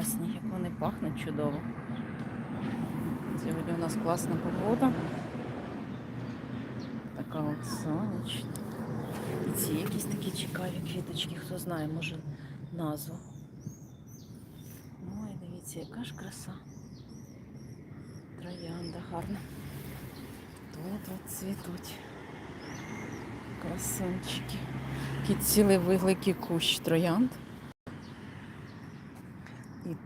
класні, як вони пахнуть чудово. Сьогодні у нас класна погода. Така от сонячна. І ці якісь такі цікаві квіточки, хто знає, може назву. Ой, дивіться, яка ж краса. Троянда гарна. Тут от цвітуть. Красунчики. Такий цілий великий кущ троянд.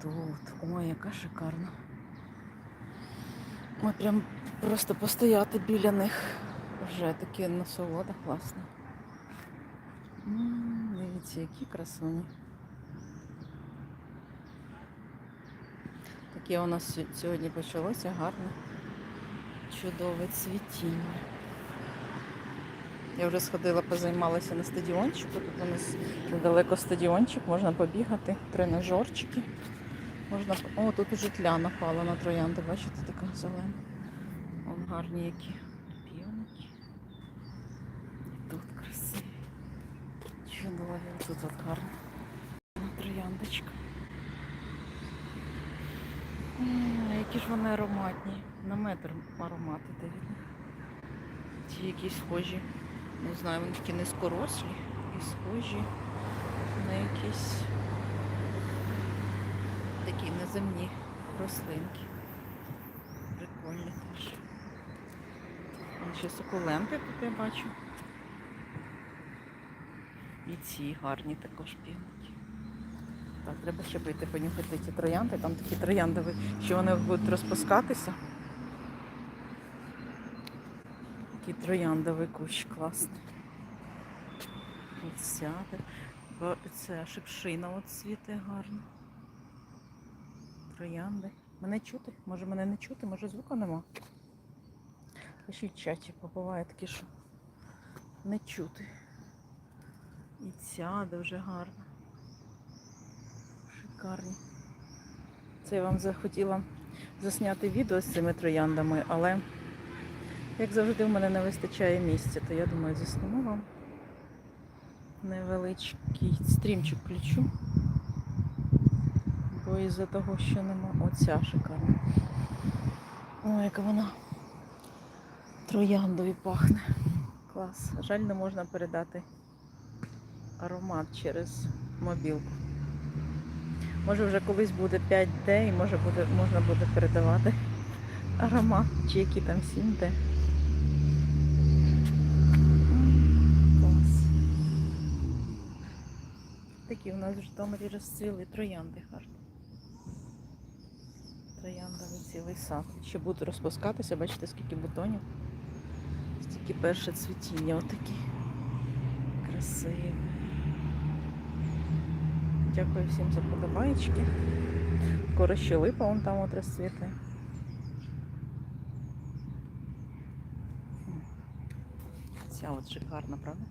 Тут. Ой, яка шикарна. Ми прям просто постояти біля них. Вже таке насолода класна. Дивіться, які красуні. Таке у нас сьогодні почалося гарне, чудове цвітіння. Я вже сходила, позаймалася на стадіончику. Тут у нас недалеко стадіончик, можна побігати, тренажерчики. Можна... О, тут уже тля напала на троянди, бачите, така зелена. Вон гарні які півники. І тут красиві. Чудові. Тут от гарно. Трояндочка. Які ж вони ароматні. На метр аромати них. Ті якісь схожі. Не знаю, вони такі низькорослі і схожі на якісь такі неземні рослинки. Прикольні теж. Вон ще сукуленти тут я бачу. І ці гарні також півники. Так, треба ще пойти понюхати ці троянди. Там такі трояндові, що вони будуть розпускатися. Такий трояндовий кущ класний. Ось ця, це шипшина от світи гарно. Троянди. Мене чути? Може мене не чути, може звука нема. Пишіть чаті, бо буває таке, що не чути. І ця дуже гарна. Шикарні. Це я вам захотіла засняти відео з цими трояндами, але як завжди в мене не вистачає місця, то я думаю, засніму вам невеличкий стрімчик включу. Бо із-за того, що нема оця шикарна. Ой, яка вона трояндові пахне. Клас. Жаль, не можна передати аромат через мобілку. Може вже колись буде 5D і може буде, можна буде передавати аромат, чи які там 7D. Клас. Такі у нас в Житомирі розцвіли троянди гарні. Трояндовий цілий сад. Ще будуть розпускатися, бачите, скільки бутонів. Стільки перше цвітіння отакі. Красиві. Дякую всім за подобаєчки. Скоро ще липа вон там от розцвіте. Ця от шикарна, правда?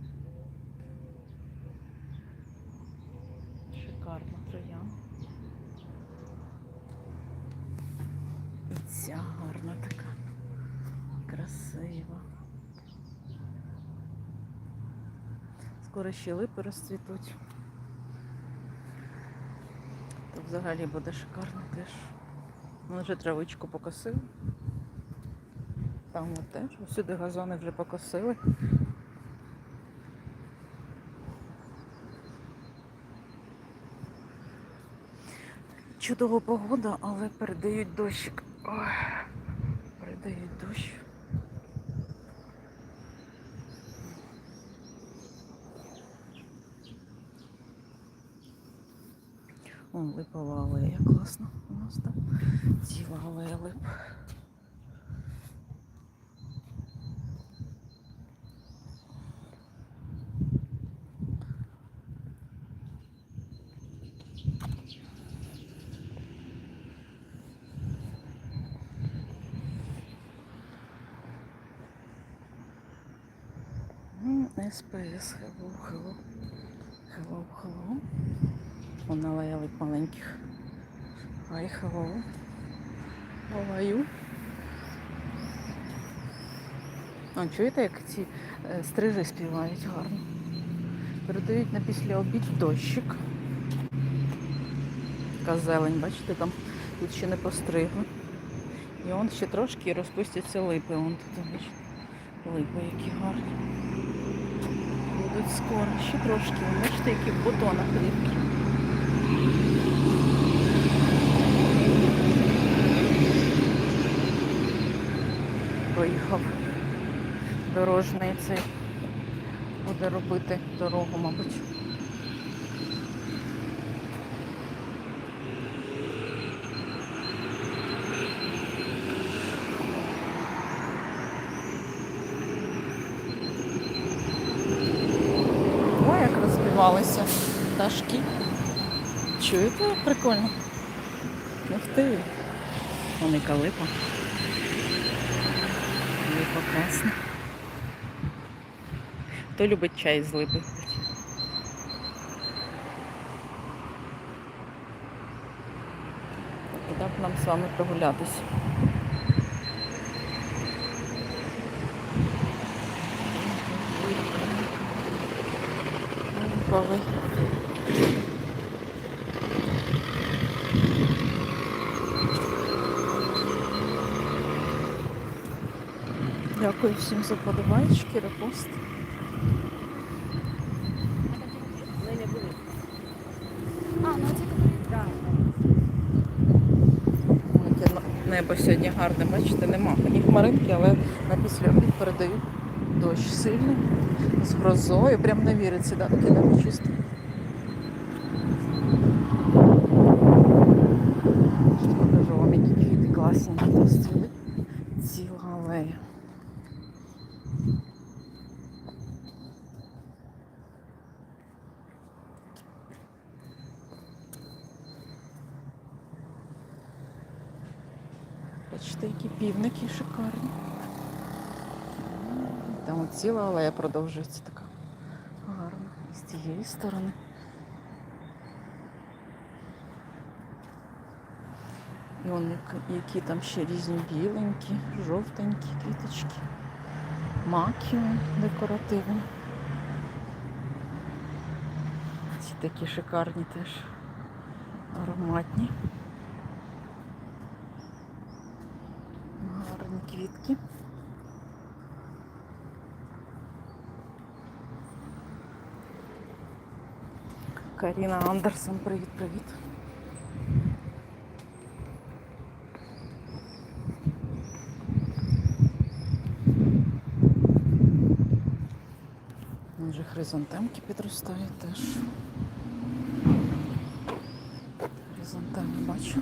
Шикарна троян. І ця гарна така. Красива. Скоро ще липи розцвітуть. То взагалі буде шикарно теж. Ми вже травичку покосили. Там от теж. Усюди газони вже покосили. Чудова погода, але передають дощик. Ой, передають дощ. О, липова алея, класно. У нас там ціла алея лип. М, СПС, hello, hello. Hello, hello. Вон алея лип маленьких. Hi, hello. How are you? А, чуєте, як ці е, стриги співають гарно? Передають на після обід дощик. така зелень, бачите, там тут ще не постригли. І он ще трошки розпустяться липи. Вон тут, бачите, липи які гарні. Будуть скоро, ще трошки. Бачите, які в бутонах рідкі. Поїхав дорожний цей. Буде робити дорогу, мабуть. Ой, як розбивалися пташки. Чуєте, як прикольно? Ух ти. Вон яка липа. Класна. Хто любить чай з липи? Куди б нам з вами прогулятися? Липовий. Дякую всім за подобайки, репост. А, ну небо сьогодні гарне, бачите, нема. Ні хмаринки, але на після обід передають дощ сильний, з грозою. Прям не віриться, да, таке небо чисте. Покажу вам, які квіти класні тут розцвіли. Ціла алея. Бачите, які півники шикарні. Там от ціла алея продовжується така гарна. З тієї сторони. І он які там ще різні біленькі, жовтенькі квіточки. Маки он декоративні. Ці такі шикарні теж ароматні. Гарні квітки. Каріна Андерсон, привіт, привіт. Вже хризантемки підростають теж. Хризантеми бачу.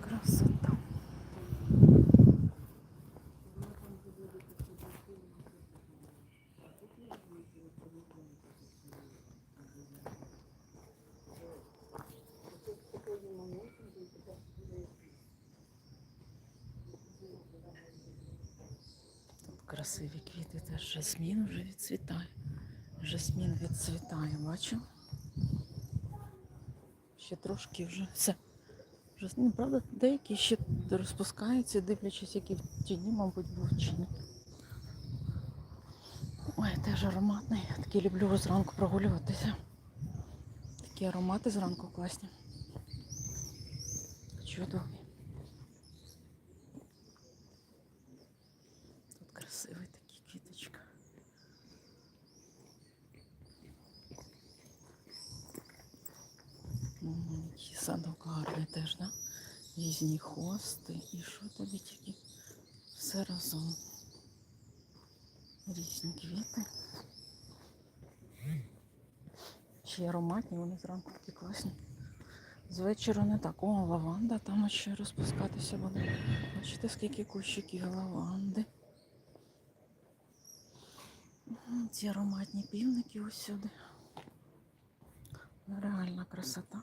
Красота. Тут красиві квіти теж жасмін вже відцвітає. Жасмін відцвітає, бачу. Ще трошки вже все. Ну, правда, деякі ще розпускаються, дивлячись, які в тіні, мабуть, будуть чи ні. Ой, теж ароматний. Я такий люблю зранку прогулюватися. Такі аромати зранку класні. Чудові. Тут красивий такий квіточка. М, Який садок гарний теж, да? Різні хости і що тобі тільки все разом. Різні квіти. Ще ароматні, вони зранку такі класні. З вечора не так. О, лаванда там ще розпускатися буде. Бачите, скільки кущиків лаванди. Ці ароматні півники усюди. Реальна красота.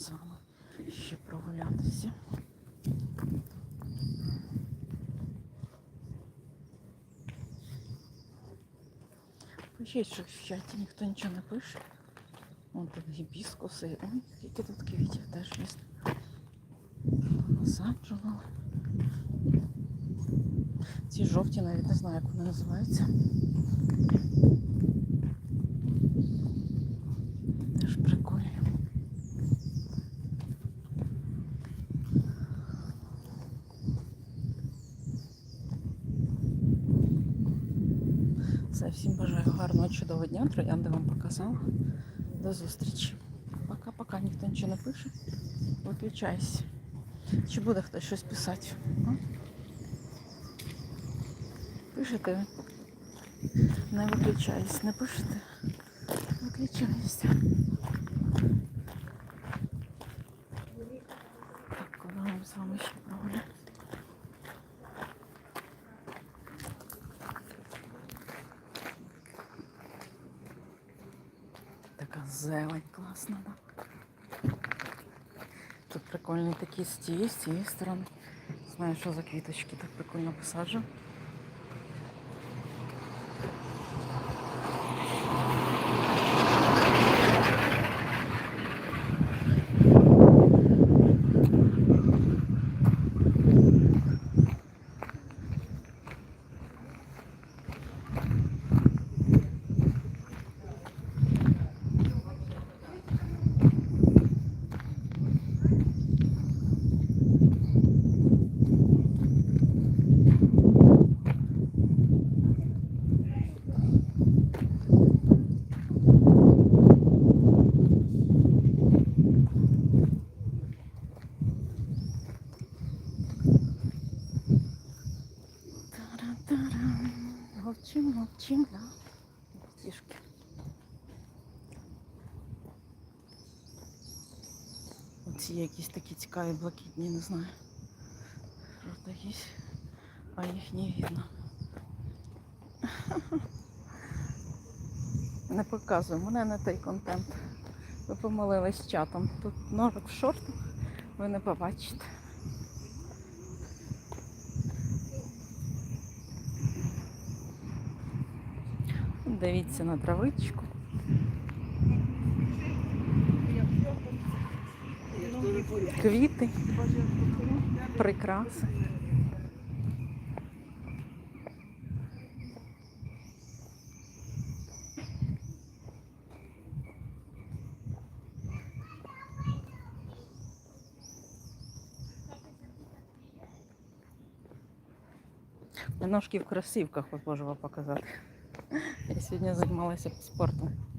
З вами ще прогулятися. Пишіть, що в чаті ніхто нічого не пише. Вон тут гібіскуси. Ой, скільки тут квітів теж є. Насаджували. Ці жовті навіть не знаю, як вони називаються. Теж прикольні. Все, всім бажаю гарного чудового дня. Троянди вам показала. До зустрічі. Пока-пока, ніхто нічого не пише. Виключайся. Чи буде хтось щось писати? Пишете? Не виключайся. Не пишете? Виключайся. Так, коли нам з вами ще прогуляти? Така да? Тут прикольні такі з тієї, з цієї сторони. Знаю, що за квіточки так прикольно посаджу. Якісь такі цікаві блакитні, не знаю. Що а їх не видно. Не показую, мене не той контент. Ви помилились чатом. Тут ножик в шортах, ви не побачите. Дивіться на травичку. Квіти, прикраси. Ножки в кросівках от можу вам показати. Я сьогодні займалася спортом.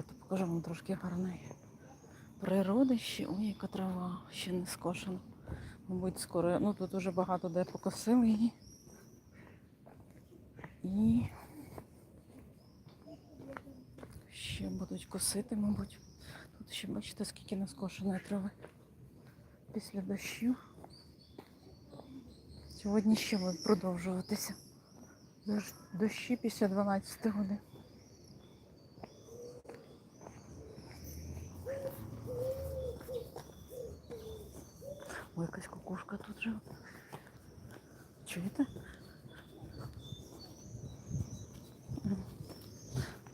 Іду покажу вам трошки гарної природи ще. Ой, яка трава ще не скошена. Мабуть, скоро. Ну тут уже багато де покосили її. І ще будуть косити, мабуть. Тут ще бачите, скільки не скошеної трави після дощу. Сьогодні ще будуть продовжуватися. Дощі після 12 годин. Ой, кукушка тут живе. Чуєте?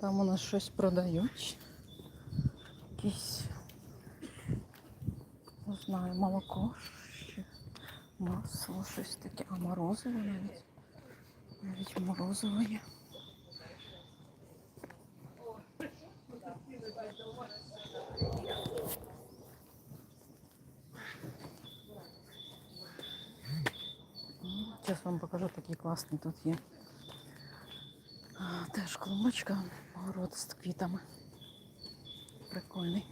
Там у нас щось продають. Якісь, не знаю, молоко, масло, щось таке. А морозиво навіть. Навіть морозиво є. Зараз вам покажу такий класний тут є. Теж клумбочка, город з квітами. Прикольний.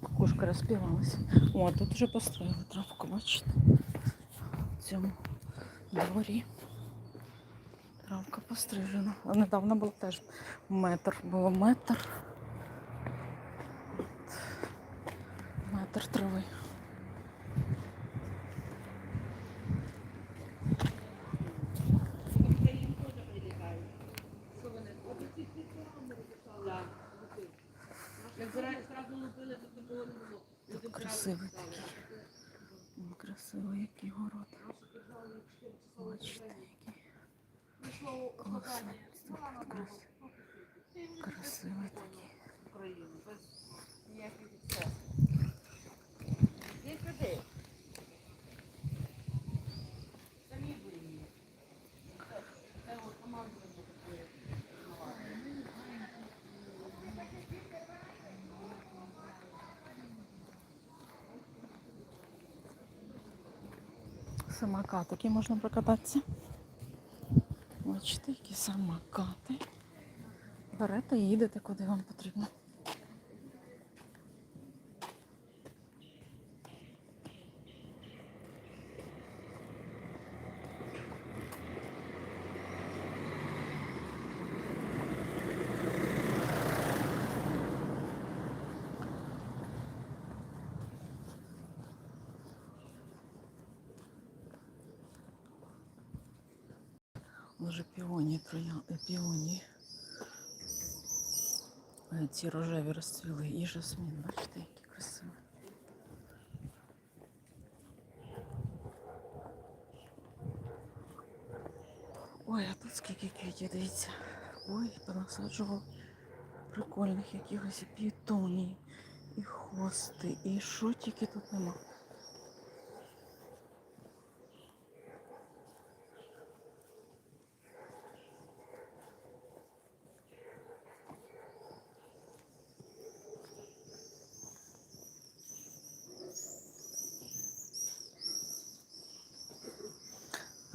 Кукушка розпівалася. О, тут вже построїли травку, бачите? В цьому дворі. Травка пострижена. А недавно було теж метр. Було метр. метр трави. Тут красивий такий. Красивий який город. Бачите, який класний. Тут крас- Красивий такий. Самокатики можна прокататися. Бачите, які самокати. Берете і їдете, куди вам потрібно. Може піоні, троя... е, піоні. Ці рожеві розцвіли і жасмін, бачите, які красиві. Ой, а тут скільки квітів, дивіться. Ой, понасаджував прикольних якихось і пітоній, і хости, і що тільки тут нема.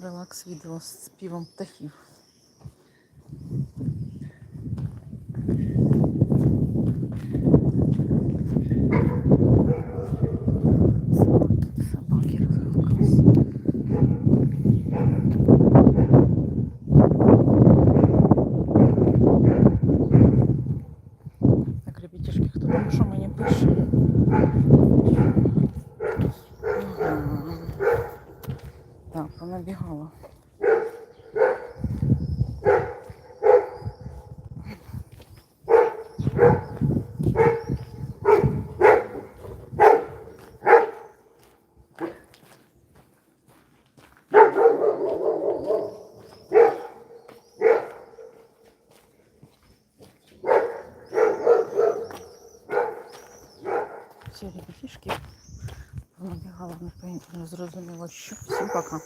Релакс відео з співом птахів. ฝากพ่อแม่พี่ห зрозуміло, що. Всім пока.